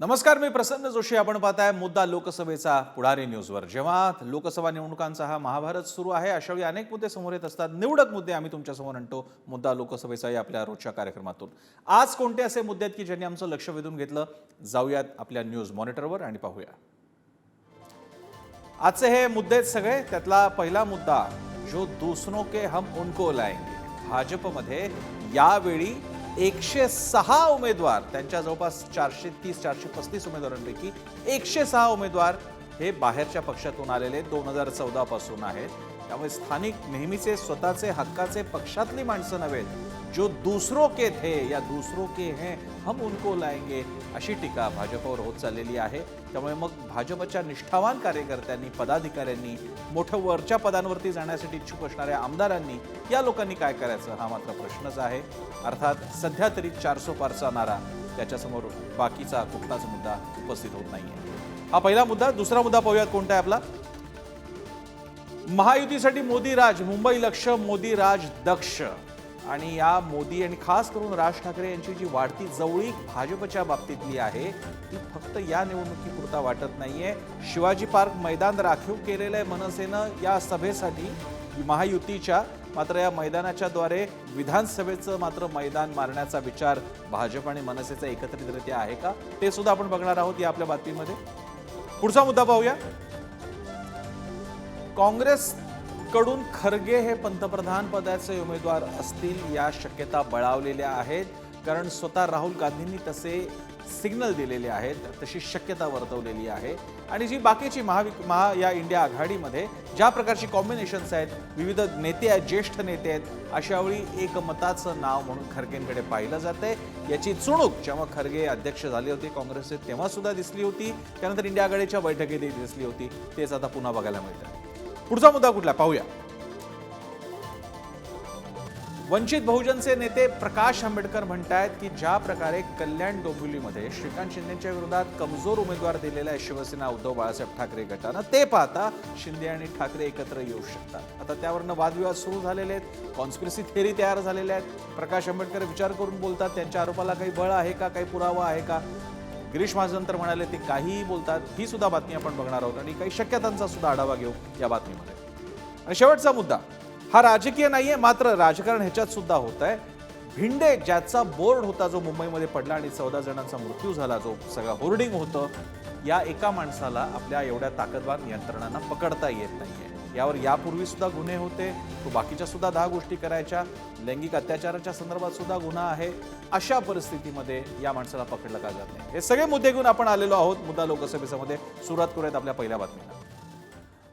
नमस्कार मी प्रसन्न जोशी. आपण पाहताय मुद्दा लोकसभेचा पुढारी न्यूजवर. जेव्हा लोकसभा निवडणुकांचा हा महाभारत सुरू आहे अशावेळी अनेक मुद्दे समोर येत असतात. निवडक मुद्दे आम्ही तुमच्यासमोर आणतो मुद्दा लोकसभेचा या आपल्या रोजच्या कार्यक्रमातून. आज कोणते असे मुद्दे आहेत की ज्यांनी आमचं लक्ष वेधून घेतलं? जाऊयात आपल्या न्यूज मॉनिटरवर आणि पाहूया. आजचे हे मुद्दे आहेत सगळे. त्यातला पहिला मुद्दा जो दुसरो के हम उनको लाएंगे. भाजपमध्ये यावेळी एकशे सहा उमेदवार त्यांच्या जवळपास चारशे तीस चारशे पस्तीस उमेदवारांपैकी एकशे सहा उमेदवार हे बाहेरच्या पक्षातून आलेले दोन हजार चौदा पासून आहेत. त्यामुळे स्थानिक नेहमीचे स्वतःचे हक्काचे पक्षातली माणसं नव्हेत जो दुसरो के थे या दुसरो के हैं हम उनको लाएंगे अशी टीका भाजपवर होत चाललेली आहे. त्यामुळे मग भाजपच्या निष्ठावान कार्यकर्त्यांनी पदाधिकाऱ्यांनी मोठं वरच्या पदांवरती जाण्यासाठी इच्छुक असणाऱ्या आमदारांनी या लोकांनी काय करायचं हा मात्र प्रश्नच आहे. अर्थात सध्या तरी चारसो पारचा नारा त्याच्यासमोर बाकीचा कुठलाच मुद्दा उपस्थित होत नाहीये. हा पहिला मुद्दा दुसरा मुद्दा पाहूयात कोणता आहे आपला? महायुतीसाठी मोदी राज मुंबई लक्ष मोदी राज दक्ष. आणि या मोदी आणि खास करून राज ठाकरे यांची जी वाढती जवळीक भाजपच्या बाबतीतली आहे ती फक्त या निवडणुकीपुरता वाटत नाहीये. शिवाजी पार्क मैदान राखीव केलेलं आहे मनसेनं या सभेसाठी. महायुतीच्या मात्र या मैदानाच्या द्वारे विधानसभेचं मात्र मैदान मारण्याचा विचार भाजप आणि मनसेचा एकत्रितरित्या आहे का? ते सुद्धा आपण बघणार आहोत या आपल्या बातमीमध्ये. पुढचा मुद्दा पाहूया. काँग्रेस कडून खरगे हे पंतप्रधान पदाचे उमेदवार असतील या शक्यता बळावलेल्या आहेत. कारण स्वतः राहुल गांधींनी तसे सिग्नल दिलेले आहेत तशी शक्यता वर्तवलेली आहे. आणि जी बाकीची महावि महा या इंडिया आघाडीमध्ये ज्या प्रकारची कॉम्बिनेशन्स आहेत विविध नेते आहेत ज्येष्ठ नेते आहेत अशावेळी एकमताचं नाव म्हणून खरगेंकडे पाहिलं जाते याची चुणूक जेव्हा खरगे अध्यक्ष झाले होते काँग्रेसचे तेव्हा सुद्धा दिसली होती. त्यानंतर इंडिया आघाडीच्या बैठकीतही दिसली होती. तेच आता पुन्हा बघायला मिळतं पुढचा मुद्दा कुठला? पाहूया. वंचित बहुजनचे नेते प्रकाश आंबेडकर म्हणतायत की ज्या प्रकारे कल्याण डोंबिवलीमध्ये श्रीकांत शिंदेच्या विरोधात कमजोर उमेदवार दिलेला आहे शिवसेना उद्धव बाळासाहेब ठाकरे गटानं ते पाहता शिंदे आणि ठाकरे एकत्र येऊ शकतात. आता त्यावरनं वादविवाद सुरू झालेले आहेत कॉन्स्पिरसी थेअरी तयार झालेल्या आहेत. प्रकाश आंबेडकर विचार करून बोलतात त्यांच्या आरोपाला काही बळ आहे का काही पुरावा आहे का? गिरीश महाजन तर म्हणाले ते काहीही बोलतात ही सुद्धा बातमी आपण बघणार आहोत आणि काही शक्यतांचा सुद्धा आढावा घेऊ या बातमीमध्ये. आणि शेवटचा मुद्दा हा राजकीय नाहीये मात्र राजकारण ह्याच्यात सुद्धा होत आहे भिंडे ज्याचा बोर्ड होता जो मुंबईमध्ये पडला आणि चौदा जणांचा मृत्यू झाला जो सगळा होर्डिंग होतं या एका माणसाला आपल्या एवढ्या ताकदवान यंत्रणांना पकडता येत नाहीये. यावर यापूर्वी सुद्धा गुन्हे होते. तो बाकीच्या सुद्धा दहा गोष्टी करायच्या. लैंगिक अत्याचाराच्या संदर्भात सुद्धा गुन्हा आहे. अशा परिस्थितीमध्ये या माणसाला पकडलं का जात नाही? हे सगळे मुद्दे घेऊन आपण आलेलो आहोत मुद्दा लोकसभेमध्ये. सुरुवात करूयात आपल्या पहिल्या बातमीला.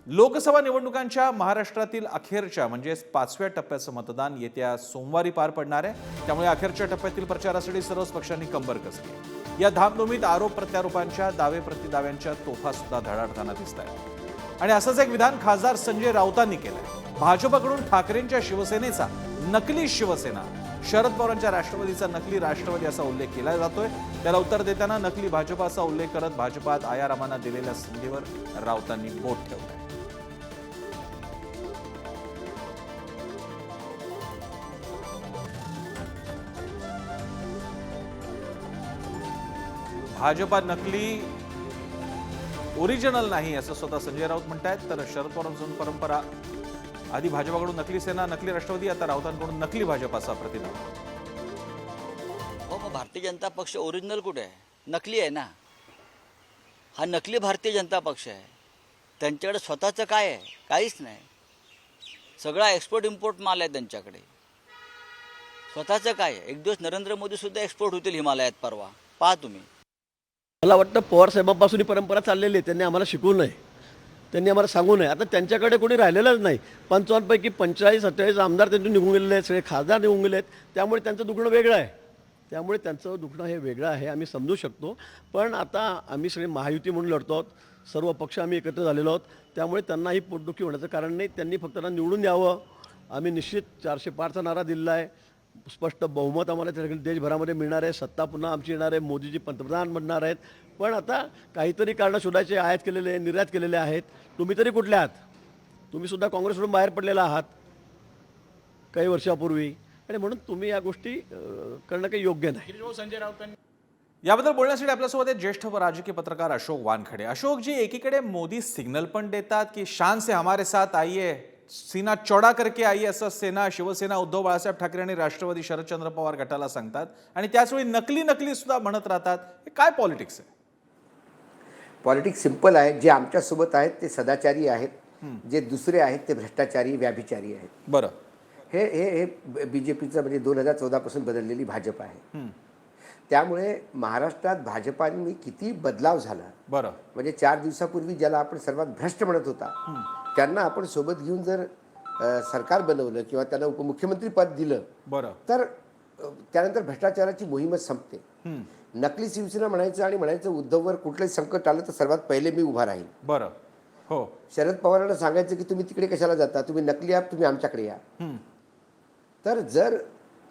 लोकसभा निवडणुकांच्या महाराष्ट्रातील अखेरच्या म्हणजेच पाचव्या टप्प्याचं मतदान येत्या सोमवारी पार पडणार आहे. त्यामुळे अखेरच्या टप्प्यातील प्रचारासाठी सर्वच पक्षांनी कंबर कसली. या धामधुमीत आरोप प्रत्यारोपांच्या दावे प्रतिदाव्यांच्या तोफा सुद्धा धडाडताना दिसत आहेत आणि असंच एक विधान खासदार संजय राऊतांनी केलंय. भाजपकडून ठाकरेंच्या शिवसेनेचा नकली शिवसेना शरद पवारांच्या राष्ट्रवादीचा नकली राष्ट्रवादी असा उल्लेख केला जातोय. त्याला उत्तर देताना नकली भाजपाचा उल्लेख करत भाजपात आयारामांना दिलेल्या संधीवर राऊतांनी बोट ठेवलं भाजपा नकली ओरिजिनल नाही असं स्वतः संजय राऊत म्हणतायत. तर शरद पवारांपासून परंपरा आधी भाजपाकडून नकली सेना नकली राष्ट्रवादी आता राऊतांकडून नकली भाजपाचा प्रतिनाम हो मग भारतीय जनता पक्ष ओरिजिनल कुठे आहे? नकली आहे ना? हा नकली भारतीय जनता पक्ष आहे. त्यांच्याकडे स्वतःचं काय आहे? काहीच नाही. सगळा एक्सपोर्ट इम्पोर्ट माल आहे त्यांच्याकडे. स्वतःचं काय आहे? एक दिवस नरेंद्र मोदीसुद्धा एक्सपोर्ट होतील हिमालयात परवा. पहा तुम्ही. मला वाटतं पवार साहेबांपासून ही परंपरा चाललेली आहे. त्यांनी आम्हाला शिकवू नये. त्यांनी आम्हाला सांगू नये. आता त्यांच्याकडे कोणी राहिलेलंच नाही. पंचावन्नपैकी पंचेचाळीस सत्तेचाळीस आमदार त्यांचे निघून गेलेले आहेत. सगळे खासदार निघून गेले आहेत त्यामुळे त्यांचं दुखणं वेगळं आहे. त्यामुळे त्यांचं दुखणं हे वेगळं आहे. आम्ही समजू शकतो. पण आता आम्ही सगळे महायुती म्हणून लढतो आहोत. सर्व पक्ष आम्ही एकत्र झालेलो आहोत. त्यामुळे त्यांनाही पोटदुखी होण्याचं कारण नाही. त्यांनी फक्त त्यांना निवडून द्यावं. आम्ही निश्चित चारशे पारचा नारा दिलेला आहे. स्पष्ट बहुमत आम्हाला त्या ठिकाणी देशभरामध्ये मिळणार आहे. सत्ता पुन्हा आमची येणार आहे. मोदीजी पंतप्रधान बनणार आहेत. पण आता काहीतरी कारणं शोधायचे आयात केलेले निर्यात केलेले आहेत. तुम्ही तरी कुठले आहात? तुम्ही सुद्धा काँग्रेसकडून बाहेर पडलेला आहात काही वर्षापूर्वी. आणि म्हणून तुम्ही या गोष्टी करणं काही योग्य नाही. संजय राऊतांनी याबद्दल बोलण्यासाठी आपल्यासोबत आहेत ज्येष्ठ राजकीय पत्रकार अशोक वानखडे. अशोक जी एकीकडे मोदी सिग्नल पण देतात की शान से हमारे साथ आइए. सीना चौडा करके आइए असं सेना शिवसेना उद्धव बाळासाहेब ठाकरे आणि राष्ट्रवादी शरदचंद्र पवार गटाला सांगतात. आणि त्याचवेळी नकली नकली सुद्धा म्हणत राहतात. हे काय पॉलिटिक्स आहे? पॉलिटिक्स सिंपल आहे. जे आमच्यासोबत आहेत ते सदाचारी आहेत. जे दुसरे आहेत ते भ्रष्टाचारी व्याभिचारी आहेत. बरं. हे हे हे बी जे पीचं म्हणजे दोन हजार चौदापासून बदललेली भाजप आहे. त्यामुळे महाराष्ट्रात भाजपाने किती बदलाव झाला. बरं. म्हणजे चार दिवसापूर्वी ज्याला आपण सर्वात भ्रष्ट म्हणत होता. त्यांना आपण सोबत घेऊन जर सरकार बनवलं किंवा त्यांना उपमुख्यमंत्री पद दिलं बरं. तर त्यानंतर भ्रष्टाचाराची मोहीमच संपते. नकली शिवसेना म्हणायचं आणि म्हणायचं उद्धववर कुठलंही संकट आलं तर सर्वात पहिले मी उभा राहील बरं. हो. शरद पवारांना सांगायचं की तुम्ही तिकडे कशाला जाता? तुम्ही नकली आहात तुम्ही आमच्याकडे या. तर जर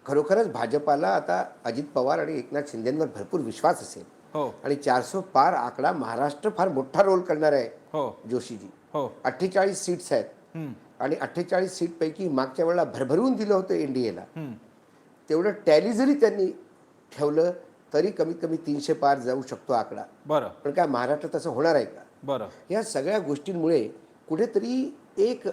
खरोखरच भाजपाला आता अजित पवार आणि एकनाथ शिंदेंवर भरपूर विश्वास असेल हो. आणि चारसो पार आकडा महाराष्ट्र फार मोठा रोल करणार आहे हो. जोशीजी. हो. अठ्ठेचाळीस सीट्स आहेत. आणि अठ्ठेचाळीस सीटपैकी मागच्या वेळेला भरभरून दिलं होतं एन डी एला हम्म. तेवढं टॅली जरी त्यांनी ठेवलं तरी कमीत कमी तीनशे पार जाऊ शकतो आकडा. बरं. पण काय महाराष्ट्रात असं होणार आहे का? बरं. या सगळ्या गोष्टींमुळे कुठेतरी एक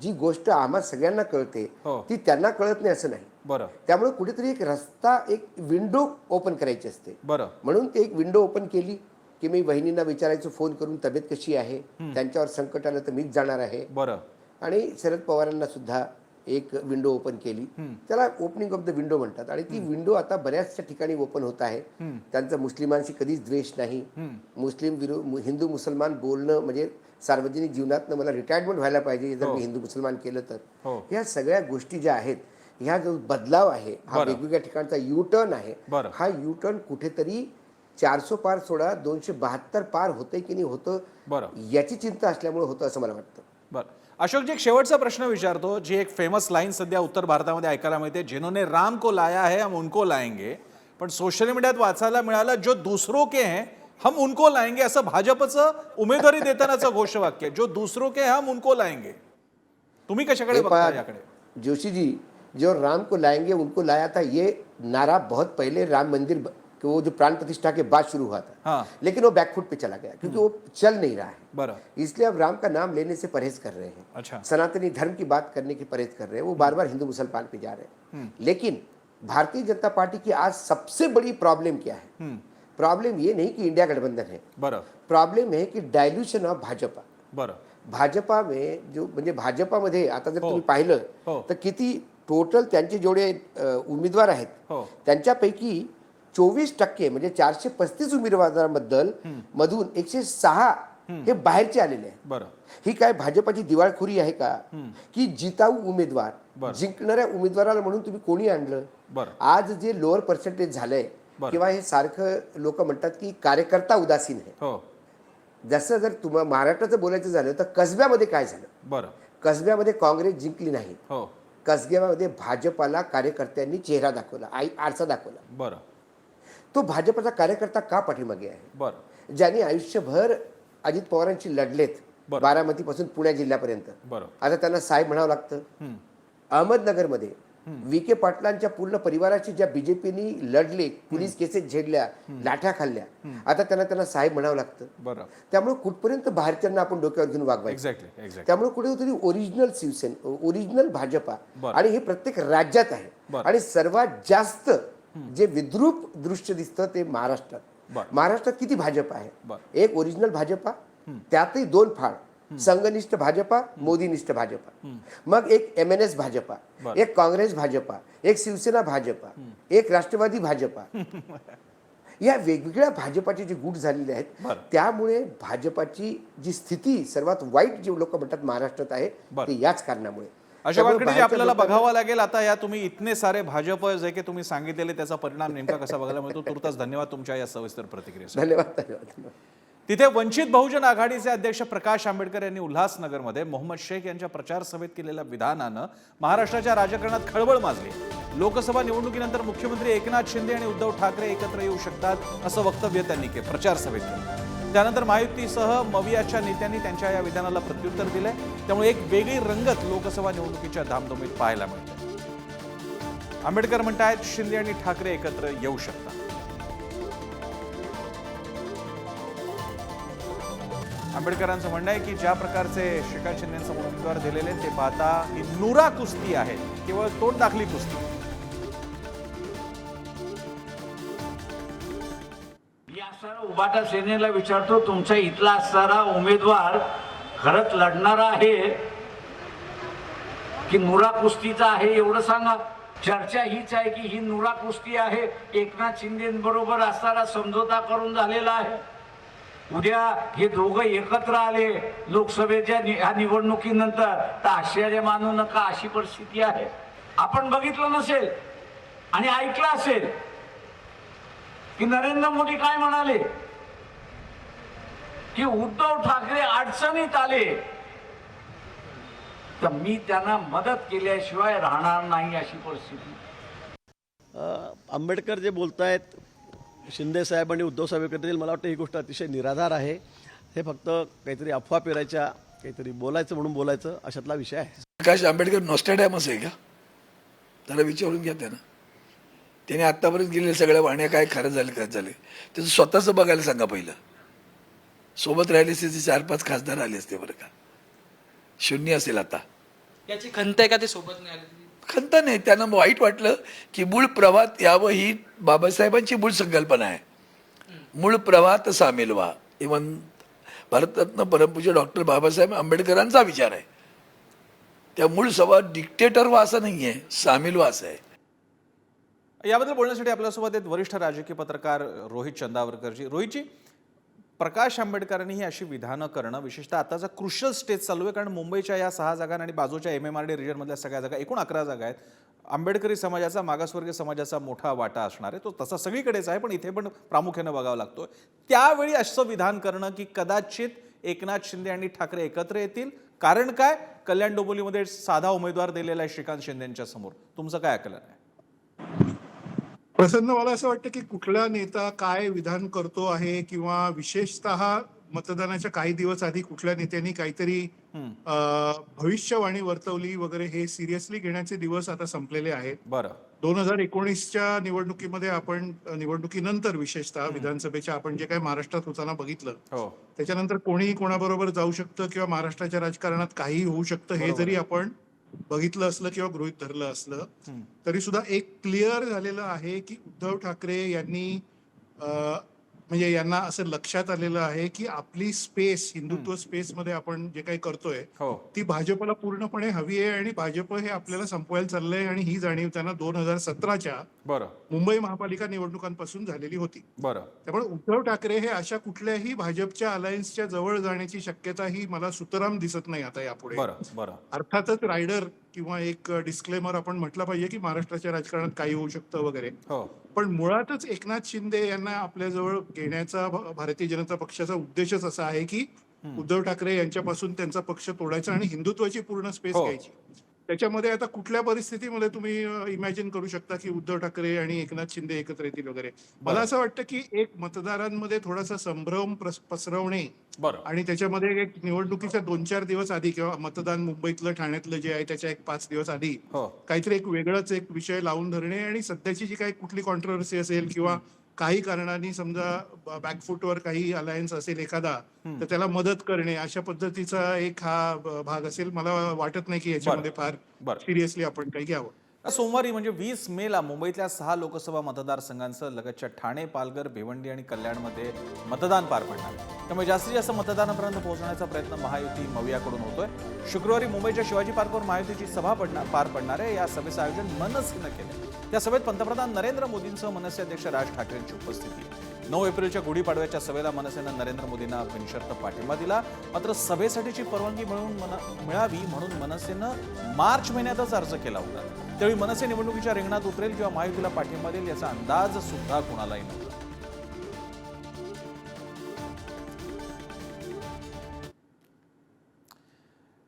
जी गोष्ट आम्हा सगळ्यांना कळते हो. ती त्यांना कळत नाही असं नाही. बरं. त्यामुळे कुठेतरी एक रस्ता एक विंडो ओपन करायची असते. बरं. म्हणून ते एक विंडो ओपन केली. की मी बहिणींना विचारायचो फोन करून तब्येत कशी आहे? त्यांच्यावर संकट आलं तर मीच जाणार आहे. बरं. आणि शरद पवारांना सुद्धा एक विंडो ओपन केली. त्याला ओपनिंग ऑफ द विंडो म्हणतात. आणि ती विंडो आता बऱ्याचशा ठिकाणी ओपन होत आहे. त्यांचा मुस्लिमांशी कधीच द्वेष नाही. मुस्लिम विरो मु- हिंदू मुसलमान बोलणं म्हणजे सार्वजनिक जीवनातनं मला रिटायरमेंट व्हायला पाहिजे जर मी हिंदू मुसलमान केलं तर. हो. ह्या सगळ्या गोष्टी ज्या आहेत ह्या जो बदलाव आहे हा. वेगवेगळ्या ठिकाणचा यू टर्न आहे. हा यू टर्न कुठेतरी चारसो पार सोडा दोनशे बहात्तर पार होतंय की नाही होतं बरं. याची चिंता असल्यामुळे होतं असं मला वाटतं. बरं. अशोकजी एक शेवटचा प्रश्न विचारतो जी एक फेमस लाईन सध्या उत्तर भारतामध्ये ऐकायला मिळते जिन्होंने राम को लाया है हम उनको लाएंगे. पण सोशल मीडियात वाचायला मिळालं जो दूसरों के हैं हम उनको लाएंगे असं भाजपचं उमेदवारी देतानाचं घोषवाक्य. जो दूसरों के हम उनको लाएंगे. तुम्ही कशाकडे बघता याकडे? जोशी जी जो राम को लाएंगे उनको लाया था ये नारा बहुत पहले राम मंदिर कि वो जो प्राण प्रतिष्ठा के बाद शुरू हुआ था। हाँ। लेकिन वो बैकफुट पे चला गया क्योंकि वो चल नहीं रहा है। इसलिए अब राम का नाम लेने से परहेज कर रहे हैं। अच्छा। सनातनी धर्म की बात करने की परहेज कर रहे हैं। वो बार बार हिंदू मुसलमान पे जा रहे हैं। लेकिन भारतीय जनता पार्टी की आज सबसे बड़ी प्रॉब्लम क्या है? हम्म, प्रॉब्लम ये नहीं कि इंडिया गठबंधन है। प्रॉब्लम है कि डायल्यूशन ऑफ़ भाजपा। भाजपा में जो म्हणजे भाजपामध्ये आता जर. तुम्ही पाहिलं. तर किती टोटल त्यांचे जेवढे उमेदवार आहेत त्यांच्यापैकी चोवीस टक्के म्हणजे चारशे पस्तीस उमेदवारांबद्दल मधून एकशे सहा हे बाहेरचे आलेले बरं. ही काय भाजपाची दिवाळखोरी आहे का? की जिताऊ उमेदवार. जिंकणाऱ्या उमेदवाराला म्हणून तुम्ही कोणी आणलं? बरं. आज जे लोअर पर्सेंटेज झालंय. किंवा हे सारखं लोक म्हणतात की कार्यकर्ता उदासीन आहे. हो. जसं जर तुम्हाला महाराष्ट्राचं बोलायचं झालं तर कसब्यामध्ये काय झालं? बरं. कसब्यामध्ये काँग्रेस जिंकली नाही. हो. कसब्यामध्ये भाजपाला कार्यकर्त्यांनी चेहरा दाखवला आई आरसा दाखवला. बरं. तो भाजपाचा कार्यकर्ता का पाठीमागे आहे? बरं. ज्यांनी आयुष्यभर अजित पवारांशी लढलेत बरं. बारामतीपासून पुणे जिल्ह्यापर्यंत. बरं. आता त्यांना साहेब म्हणावं लागतं. अहमदनगरमध्ये विखे पाटलांच्या पूर्ण परिवाराशी ज्या बीजेपीनी लढले पोलीस केसेस झेडल्या लाठ्या खाल्ल्या आता त्यांना त्यांना साहेब म्हणावं लागतं. बरं. त्यामुळे कुठपर्यंत भारतीयांना आपण डोक्यावर घेऊन वागवायचं? एक्झॅक्टली त्यामुळे कुठेतरी ओरिजिनल शिवसेना ओरिजिनल भाजपा. आणि हे प्रत्येक राज्यात आहे. आणि सर्वात जास्त जे विद्रूप दृश्य दिसतं ते महाराष्ट्रात. महाराष्ट्रात किती भाजपा आहे. एक ओरिजिनल भाजपा त्यातही दोन फाळ. संघनिष्ठ भाजपा मोदीनिष्ठ भाजपा. मग एक एम एन एस भाजपा. एक काँग्रेस भाजपा एक शिवसेना भाजपा एक राष्ट्रवादी भाजपा. या वेगवेगळ्या भाजपाचे जे गुट झालेले आहेत. त्यामुळे भाजपाची जी स्थिती सर्वात वाईट जे लोक म्हणतात महाराष्ट्रात आहे. ते याच कारणामुळे. अशा वाकडे आपल्याला बघावं लागेल आता या तुम्ही इतने सारे भाजप जे की तुम्ही सांगितलेले त्याचा परिणाम नेमका कसा बघायला मिळतो? तुर्तास धन्यवाद तुमच्या या सविस्तर प्रतिक्रियेसाठी. धन्यवाद धन्यवाद. तिथे वंचित बहुजन आघाडीचे अध्यक्ष प्रकाश आंबेडकर यांनी उल्हासनगरमध्ये मोहम्मद शेख यांच्या प्रचार सभेत केलेल्या विधानानं महाराष्ट्राच्या राजकारणात खळबळ माजली. लोकसभा निवडणुकीनंतर मुख्यमंत्री एकनाथ शिंदे आणि उद्धव ठाकरे एकत्र येऊ शकतात असं वक्तव्य त्यांनी केलं प्रचार सभेत केलं. त्यानंतर महायुतीसह मवियाच्या नेत्यांनी त्यांच्या या विधानाला प्रत्युत्तर दिलंय. त्यामुळे एक वेगळी रंगत लोकसभा निवडणुकीच्या धामधुमीत पाहायला मिळते. आंबेडकर म्हणतायत शिंदे आणि ठाकरे एकत्र येऊ शकतात. आंबेडकरांचं म्हणणं आहे की ज्या प्रकारचे शेखर शिंदेसमोर उमेदवार दिलेले ते पाहता ही नुरा कुस्ती आहे. केवळ तोंड दाखली कुस्ती. या उबाटा सेनेला विचारतो तुमचा इथला असणारा उमेदवार खरंच लढणारा आहे की नुरा कुस्तीचा आहे एवढं सांगा. चर्चा हीच आहे की ही नुरा कुस्ती आहे. एकनाथ शिंदेबरोबर असणारा समझोता करून झालेला आहे. उद्या हे दोघं एकत्र आले लोकसभेच्या नि- ह्या निवडणुकीनंतर तर आश्चर्य मानू नका अशी परिस्थिती आहे. आपण बघितलं नसेल आणि ऐकलं असेल की नरेंद्र मोदी काय म्हणाले? की उद्धव ठाकरे अडचणीत आले. तर मी त्यांना मदत केल्याशिवाय राहणार नाही अशी परिस्थिती. अ, आंबेडकर जे बोलतायत शिंदे साहेब आणि उद्धव साहेब एकत्र मला वाटतं ही गोष्ट अतिशय निराधार आहे. हे फक्त काहीतरी अफवा पेरायच्या काहीतरी बोलायचं म्हणून बोलायचं अशातला विषय आहे. प्रकाश आंबेडकर नॉस्टॅडॅमस आहे का? त्याला विचारून घ्या त्यांना. त्याने आत्तापर्यंत गेलेल्या सगळ्या वाण्या काय खरं झाले काय झाले? त्याचं स्वतःचं बघायला सांगा पहिलं. सोबत राहिले असते चार पाच खासदार आले असते बरं का. शून्य असेल आता. याची खंत आहे का ते सोबत नाही आले? खंत नाही. त्यांना वाईट वाटलं की मूळ प्रवाहात यावं ही बाबासाहेबांची मूळ संकल्पना आहे. मूळ प्रवाहात सामील व्हा इवन भारतरत्न परमपूज्य डॉक्टर बाबासाहेब आंबेडकरांचा विचार आहे. त्या मूळ सभा डिक्टेटर व्हा असं नाही आहे सामील व्हा असं आहे. याबद्दल बोलण्यासाठी आपल्यासोबत आहेत वरिष्ठ राजकीय पत्रकार रोहित चंदावरकरजी. रोहितजी प्रकाश आंबेडकरांनी ही अशी विधानं करणं विशेषतः आताचा क्रुशल स्टेज चालू आहे कारण मुंबईच्या या सहा जागा आणि बाजूच्या एम एम आर डी रिजनमधल्या सगळ्या जागा एकूण अकरा जागा आहेत. आंबेडकरी समाजाचा मागासवर्गीय समाजाचा मोठा वाटा असणार आहे. तो तसा सगळीकडेच आहे पण इथे पण प्रामुख्यानं बघावा लागतो त्यावेळी असं विधान करणं की कदाचित एकनाथ शिंदे आणि ठाकरे एकत्र येतील. कारण काय? कल्याण डोंबिवलीमध्ये साधा उमेदवार दिलेला आहे श्रीकांत शिंदेच्या समोर. तुमचं काय आकलन आहे? प्रसन्न मला असं वाटतं की कुठला नेता काय विधान करतो आहे किंवा विशेषतः मतदानाच्या काही दिवस आधी कुठल्या नेत्यांनी काहीतरी भविष्यवाणी वर्तवली वगैरे हे सिरियसली घेण्याचे दिवस आता संपलेले आहेत. बरं. दोन हजार एकोणीसच्या निवडणुकीमध्ये आपण निवडणुकीनंतर विशेषतः विधानसभेच्या आपण जे काही महाराष्ट्रात होताना बघितलं हो. त्याच्यानंतर कोणीही कोणाबरोबर जाऊ शकतं किंवा महाराष्ट्राच्या राजकारणात काहीही होऊ शकतं हे जरी आपण बघितलं असलं किंवा गृहित धरलं असलं तरी सुद्धा एक क्लिअर झालेलं आहे की उद्धव ठाकरे यांनी म्हणजे यांना असं लक्षात आलेलं आहे की आपली स्पेस हिंदुत्व स्पेस मध्ये आपण जे काही करतोय हो. ती भाजपला पूर्णपणे हवी आहे आणि भाजप हे आपल्याला संपवायला चाललंय आणि ही जाणीव त्यांना दोन हजार सतराच्या बरं. मुंबई महापालिका निवडणुकांपासून झालेली होती. बरं. त्यामुळे उद्धव ठाकरे हे अशा कुठल्याही भाजपच्या अलायन्सच्या जवळ जाण्याची शक्यता ही मला सुतराम दिसत नाही आता यापुढे. बरं बरं. अर्थातच रायडर किंवा एक डिस्क्लेमर आपण म्हटलं पाहिजे की महाराष्ट्राच्या राजकारणात काही होऊ शकतं वगैरे. हो. पण मुळातच एकनाथ शिंदे यांना आपल्याजवळ घेण्याचा भारतीय जनता पक्षाचा उद्देशच असा आहे की उद्धव ठाकरे यांच्यापासून त्यांचा पक्ष तोडायचा आणि हिंदुत्वाची पूर्ण स्पेस हो. घ्यायची. त्याच्यामध्ये आता कुठल्या परिस्थितीमध्ये तुम्ही इमॅजिन करू शकता की उद्धव ठाकरे आणि एकनाथ शिंदे एकत्र येतील वगैरे. मला असं वाटतं की एक मतदारांमध्ये थोडासा संभ्रम पसरवणे आणि त्याच्यामध्ये एक निवडणुकीच्या दोन चार दिवस आधी किंवा मतदान मुंबईतलं ठाण्यातलं जे आहे त्याच्या एक पाच दिवस आधी हो. काहीतरी एक वेगळाच एक विषय लावून धरणे आणि सध्याची जी काही कुठली कॉन्ट्रोवर्सी असेल किंवा काही कारणांनी समजा बॅकफुटवर काही अलायन्स असेल एखादा तर त्याला मदत करणे अशा पद्धतीचा एक हा भाग असेल. मला वाटत नाही की याच्यामध्ये फार. सिरियसली आपण काही घ्यावं. सोमवारी म्हणजे वीस मेला मुंबईतल्या सहा लोकसभा मतदारसंघांसह लगतच्या ठाणे पालघर भिवंडी आणि कल्याणमध्ये मतदान पार पडणार. त्यामुळे जास्तीत जास्त मतदानापर्यंत पोहोचण्याचा प्रयत्न महायुती मवियाकडून होतोय. शुक्रवारी मुंबईच्या शिवाजी पार्कवर महायुतीची सभा पडणार पार पडणार आहे. या सभेचं आयोजन मनसेनं केलं त्या सभेत पंतप्रधान नरेंद्र मोदींसह मनसे अध्यक्ष राज ठाकरेंची उपस्थिती. नऊ एप्रिलच्या गुढीपाडव्याच्या सभेला मनसेनं नरेंद्र मोदींना बिनशर्त पाठिंबा दिला. मात्र सभेसाठीची परवानगी मिळवून मन- मिळावी म्हणून मनसेनं मार्च महिन्यातच अर्ज केला होता. त्यावेळी मनसे निवडणुकीच्या रिंगणात उतरेल किंवा महायुतीला पाठिंबा देईल याचा अंदाज सुद्धा कोणालाही नव्हता.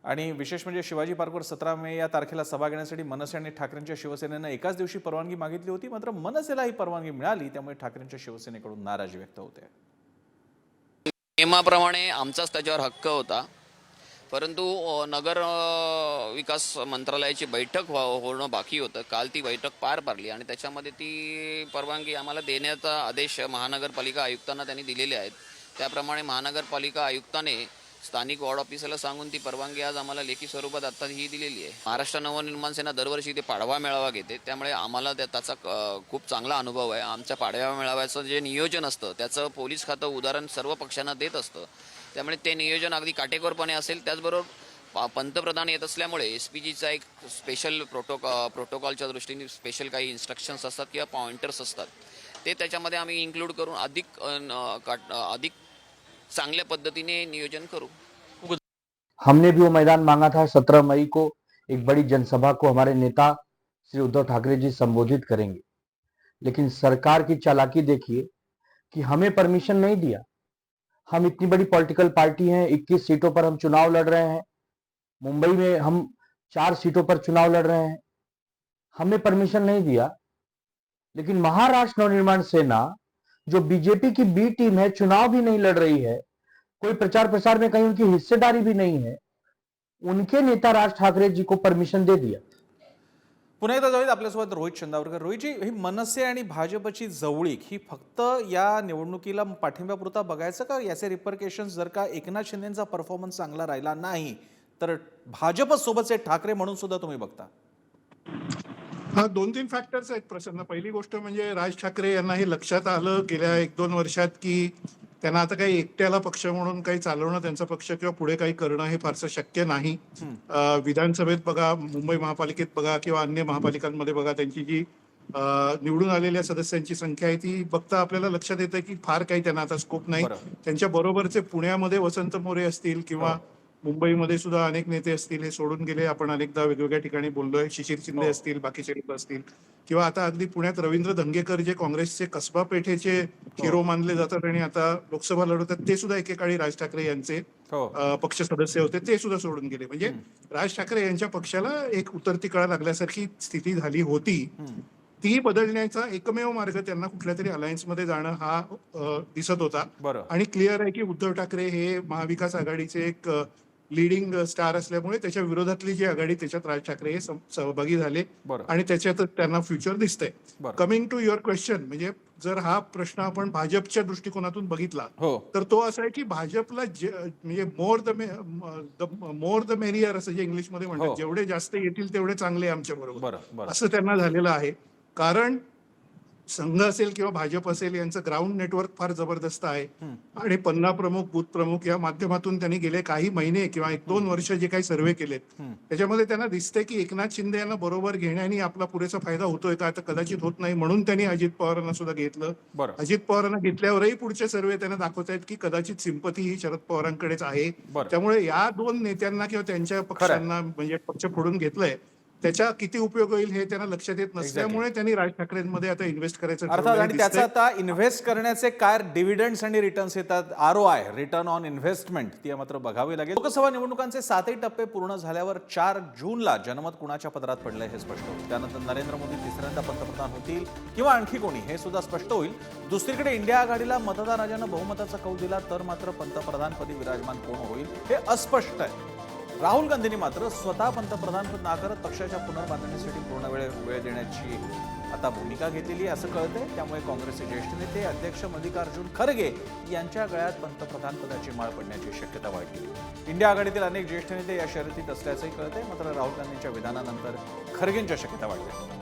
आणि विशेष म्हणजे शिवाजी पार्कवर सतरा मे या तारखेला सभा घेण्यासाठी मनसे आणि ठाकरेंच्या शिवसेनेनं एकाच दिवशी परवानगी मागितली होती मात्र मनसेला ही परवानगी मिळाली त्यामुळे ठाकरेंच्या शिवसेनेकडून नाराजी व्यक्त होते. नियमाप्रमाणे आमचाच त्याच्यावर हक्क होता. परंतु नगर विकास मंत्रालयाची बैठक व्हा होणं बाकी होतं. काल ती बैठक पार पडली आणि त्याच्यामध्ये ती परवानगी आम्हाला देण्याचा आदेश महानगरपालिका आयुक्तांना त्यांनी दिलेले आहेत. त्याप्रमाणे महानगरपालिका आयुक्ताने स्थानिक वॉर्ड ऑफिसरला सांगून ती परवानगी आज आम्हाला लेखी स्वरूपात आता ही दिलेली आहे. महाराष्ट्र नवनिर्माण सेना दरवर्षी ते पाडवा मेळावा घेते. त्यामुळे आम्हाला त्या- त्याचा खूप चांगला अनुभव आहे. आमच्या पाडव्या मेळाव्याचं जे नियोजन असतं त्याचं पोलीस खातं उदाहरण सर्व पक्षांना देत असतं. त्यामुळे ते नियोजन अगदी काटेकोरपणे असेल. त्याचबरोबर पंतप्रधान येत असल्यामुळे एस पी जीचा एक स्पेशल प्रोटोकॉ प्रोटोकॉलच्या दृष्टीने स्पेशल काही इन्स्ट्रक्शन्स असतात किंवा पॉइंटर्स असतात. ते त्याच्यामध्ये आम्ही इन्क्लूड करून अधिक अधिक चांगल्या पद्धतीने नियोजन करू. हमने भी वो मैदान मांगा था सत्रह मई को एक बड़ी जनसभा को हमारे नेता श्री उद्धव ठाकरे जी संबोधित करेंगे। लेकिन सरकार की चालाकी देखिए कि हमें परमिशन नहीं दिया। हम इतनी बड़ी पॉलिटिकल पार्टी हैं 21 सीटों पर हम चुनाव लड़ रहे हैं। मुंबई में हम चार सीटों पर चुनाव लड़ रहे हैं। हमें परमिशन नहीं दिया। लेकिन महाराष्ट्र नवनिर्माण सेना, जो बीजेपी की बी टीम है, चुनाव भी नहीं लड़ रही है, कोई प्रचार प्रसार में कहीं उनकी हिस्सेदारी भी नहीं है, उनके नेता राज ठाकरे जी को परमिशन दे दिया। पुन्हा एकदा जाऊयात आपल्यासोबत रोहित चंदावरकर. रोहितजी ही मनसे आणि भाजपची जवळीक ही फक्त या निवडणुकीला पाठिंब्यापुरता बघायचं का? याचे रिपरकेशन जर का एकनाथ शिंदेचा परफॉर्मन्स चांगला राहिला नाही तर भाजपसोबतचे ठाकरे म्हणून सुद्धा तुम्ही बघता? हा दोन तीन फॅक्टर्स आहेत प्रसन्न पहिली गोष्ट म्हणजे राज ठाकरे यांना हे लक्षात आलं गेल्या एक दोन वर्षात की त्यांना आता काही एकट्याला पक्ष म्हणून काही चालवणं त्यांचा पक्ष किंवा पुढे काही करणं हे फारसं शक्य नाही. विधानसभेत बघा मुंबई महापालिकेत बघा किंवा अन्य महापालिकांमध्ये बघा त्यांची जी निवडून आलेल्या सदस्यांची संख्या आहे ती बघता आपल्याला लक्षात येतं की फार काही त्यांना आता स्कोप नाही. त्यांच्या बरोबरचे पुण्यामध्ये वसंत मोरे असतील किंवा मुंबईमध्ये सुद्धा अनेक नेते असतील हे सोडून गेले. आपण अनेकदा वेगवेगळ्या ठिकाणी बोललोय. शिशिर शिंदे असतील बाकीचे लोक असतील. किंवा आता अगदी पुण्यात रवींद्र धंगेकर जे काँग्रेसचे कसबा पेठेचे हिरो मानले जातात आणि आता लोकसभा लढवतात ते सुद्धा एकेकाळी राज ठाकरे यांचे हो. पक्ष सदस्य होते. ते सुद्धा सोडून गेले. म्हणजे राज ठाकरे यांच्या पक्षाला एक उतरती कळा लागल्यासारखी स्थिती झाली होती. ती बदलण्याचा एकमेव मार्ग त्यांना कुठल्या तरी अलायन्समध्ये जाणं हा दिसत होता. आणि क्लिअर आहे की उद्धव ठाकरे हे महाविकास आघाडीचे एक लिडिंग स्टार असल्यामुळे त्याच्या विरोधातली जी आघाडी त्याच्यात राज ठाकरे हे सहभागी झाले. आणि त्याच्यात त्यांना फ्युचर दिसतंय. कमिंग टू युअर क्वेश्चन म्हणजे जर हा प्रश्न आपण भाजपच्या दृष्टिकोनातून बघितला हो. तर तो असा आहे की भाजपला म्हणजे more the more the merrier असं जे इंग्लिशमध्ये हो. म्हणतात. जेवढे जास्त येतील तेवढे चांगले आमच्या बरोबर. बरं बरं. असं त्यांना झालेलं आहे. कारण संघ असेल किंवा भाजप असेल यांचं ग्राउंड नेटवर्क फार जबरदस्त आहे. आणि पन्ना प्रमुख बूथ प्रमुख या माध्यमातून त्यांनी गेले काही महिने किंवा एक दोन वर्ष जे काही सर्वे केलेत. त्याच्यामध्ये त्यांना दिसतंय की एकनाथ शिंदे यांना बरोबर घेण्याने आपला पुरेसा फायदा होतोय का? आता कदाचित होत नाही म्हणून त्यांनी अजित पवारांना सुद्धा घेतलं. अजित पवारांना घेतल्यावरही पुढचे सर्वे त्यांना दाखवत आहेत की कदाचित सिंपती ही शरद पवारांकडेच आहे. त्यामुळे या दोन नेत्यांना किंवा त्यांच्या पक्षांना म्हणजे पक्ष फोडून घेतलंय. त्याचा किती उपयोग होईल हे त्यांना लक्षात येत नसल्यामुळे त्यांनी राज ठाकरेंमध्ये आता इन्व्हेस्ट करायचं अर्थात आणि त्याचं. आता इन्व्हेस्ट करण्याचे काय डिव्हिडंड्स आणि रिटर्न्स येतात? R O I return on investment ती मात्र बघावी लागेल. लोकसभा निवडणुकांचे सातही टप्पे पूर्ण झाल्यावर चार जूनला जनमत कुणाच्या पदरात पडलंय हे स्पष्ट होईल. त्यानंतर नरेंद्र मोदी तिसऱ्यांदा पंतप्रधान होतील किंवा आणखी कोणी हे सुद्धा स्पष्ट होईल. दुसरीकडे इंडिया आघाडीला मतदाराजानं बहुमताचा कौल दिला तर मात्र पंतप्रधानपदी विराजमान कोण होईल हे अस्पष्ट आहे. राहुल गांधींनी मात्र स्वतः पंतप्रधानपद नाकारत पक्षाच्या पुनर्बांधणीसाठी पूर्ण वेळ वेळ देण्याची आता भूमिका घेतलेली आहे असं कळतंय. त्यामुळे काँग्रेसचे ज्येष्ठ नेते अध्यक्ष मल्लिकार्जुन खरगे यांच्या गळ्यात पंतप्रधान पदाची माळ पडण्याची शक्यता वाढली. इंडिया आघाडीतील अनेक ज्येष्ठ नेते या शर्यतीत असल्याचंही कळतंय. मात्र राहुल गांधींच्या विधानानंतर खरगेंच्या शक्यता वाढल्या.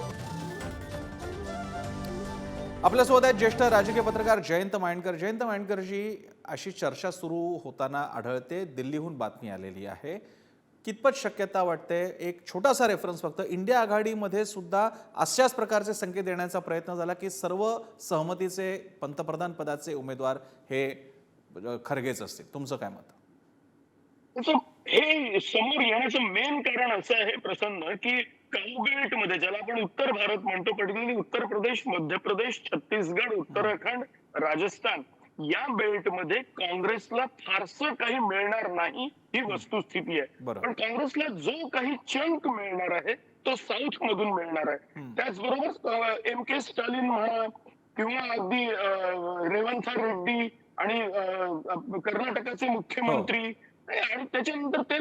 आपल्यासोबत आहेत ज्येष्ठ राजकीय पत्रकार जयंत मायणकर जयंत मायणकरजी अशी चर्चा सुरू होताना आढळते. दिल्लीहून बातमी आलेली आहे. कितपत शक्यता वाटते? एक छोटासा रेफरन्स फक्त. इंडिया आघाडीमध्ये सुद्धा अशाच प्रकारचे संकेत देण्याचा प्रयत्न झाला की सर्व सहमतीचे पंतप्रधान पदाचे उमेदवार हे खरगेच असतील. तुमचं काय मत? हे समोर येण्याचं मेन कारण असं आहे प्रसन्न की काउबेल्टमध्ये ज्याला आपण उत्तर भारत म्हणतो पर्टिक्युलरली उत्तर प्रदेश मध्य प्रदेश छत्तीसगड उत्तराखंड राजस्थान या बेल्टमध्ये काँग्रेसला फारसं काही मिळणार नाही ही वस्तुस्थिती आहे. पण काँग्रेसला जो काही चंक मिळणार आहे तो साऊथ मधून मिळणार आहे. त्याचबरोबर एम के स्टॅलिन म्हणा किंवा अगदी रेवंथ रेड्डी आणि कर्नाटकाचे मुख्यमंत्री आणि त्याच्यानंतर ते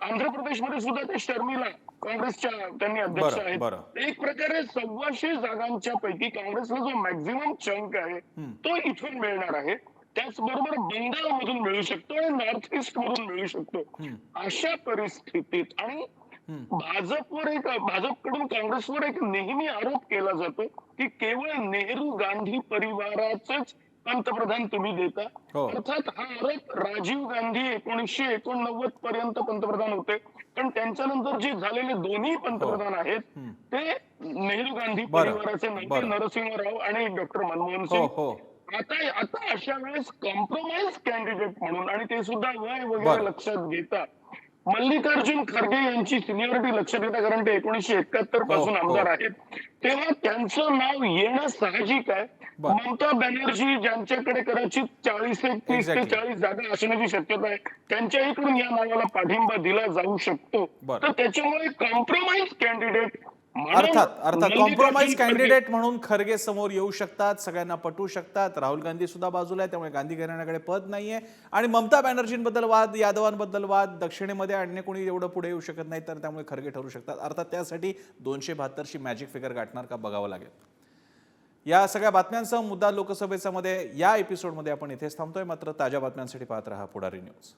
आंध्र प्रदेशमध्ये सुद्धा ते शर्मिला काँग्रेसच्या त्यांनी अध्यक्ष आहेत. एक प्रकारे सव्वाशे जागांच्या पैकी काँग्रेसला जो मॅक्झिमम चंक आहे तो इथून मिळणार आहे. त्याचबरोबर बंगालमधून मिळू शकतो आणि नॉर्थ ईस्ट मधून मिळू शकतो. अशा परिस्थितीत आणि भाजपवर एक भाजपकडून काँग्रेसवर एक नेहमी आरोप केला जातो की केवळ नेहरू गांधी परिवाराचेच पंतप्रधान तुम्ही देता हो. अर्थात हा आरोप राजीव गांधी एकोणीसशे एकोणनव्वद पर्यंत पंतप्रधान होते पण त्यांच्यानंतर जे झालेले दोन्ही पंतप्रधान आहेत ते नेहरू गांधी. परिवाराचे नव्हते बरं. नरसिंह राव आणि डॉक्टर मनमोहन हो सिंग हो आता आता अशा वेळेस कॉम्प्रोमाइज कॅन्डिडेट म्हणून आणि ते सुद्धा वय. वगैरे लक्षात घेता मल्लिकार्जुन खरगे यांची सिनियरिटी लक्षात घेता कारण ते एकोणीसशे एकाहत्तरपासून हो, हो. आमदार आहेत तेव्हा त्यांचं नाव येणं साहजिक आहे. ममता बॅनर्जी ज्यांच्याकडे कदाचित चाळीस एक तीस ते. चाळीस जागा असण्याची शक्यता आहे त्यांच्याकडून या नावाला पाठिंबा दिला जाऊ शकतो. तर त्याच्यामुळे कॉम्प्रोमाइज कॅन्डिडेट अर्थात अर्थात कॉम्प्रोमाइज कॅन्डिडेट म्हणून खरगे समोर येऊ शकतात सगळ्यांना पटवू शकतात. राहुल गांधी सुद्धा बाजूला आहे त्यामुळे गांधी घराण्याकडे पद नाहीये. आणि ममता बॅनर्जींबद्दल वाद यादवांबद्दल वाद दक्षिणेमध्ये आणणे कोणी एवढं पुढे येऊ शकत नाही तर त्यामुळे खरगे ठरू शकतात. अर्थात त्यासाठी दोनशे बहात्तरची मॅजिक फिगर गाठणार का बघावं लागेल. या सगळ्या बातम्यांसह मुद्दा लोकसभेचा मध्ये या एपिसोडमध्ये आपण इथेच थांबतोय. मात्र ताज्या बातम्यांसाठी पाहत राहा पुढारी न्यूज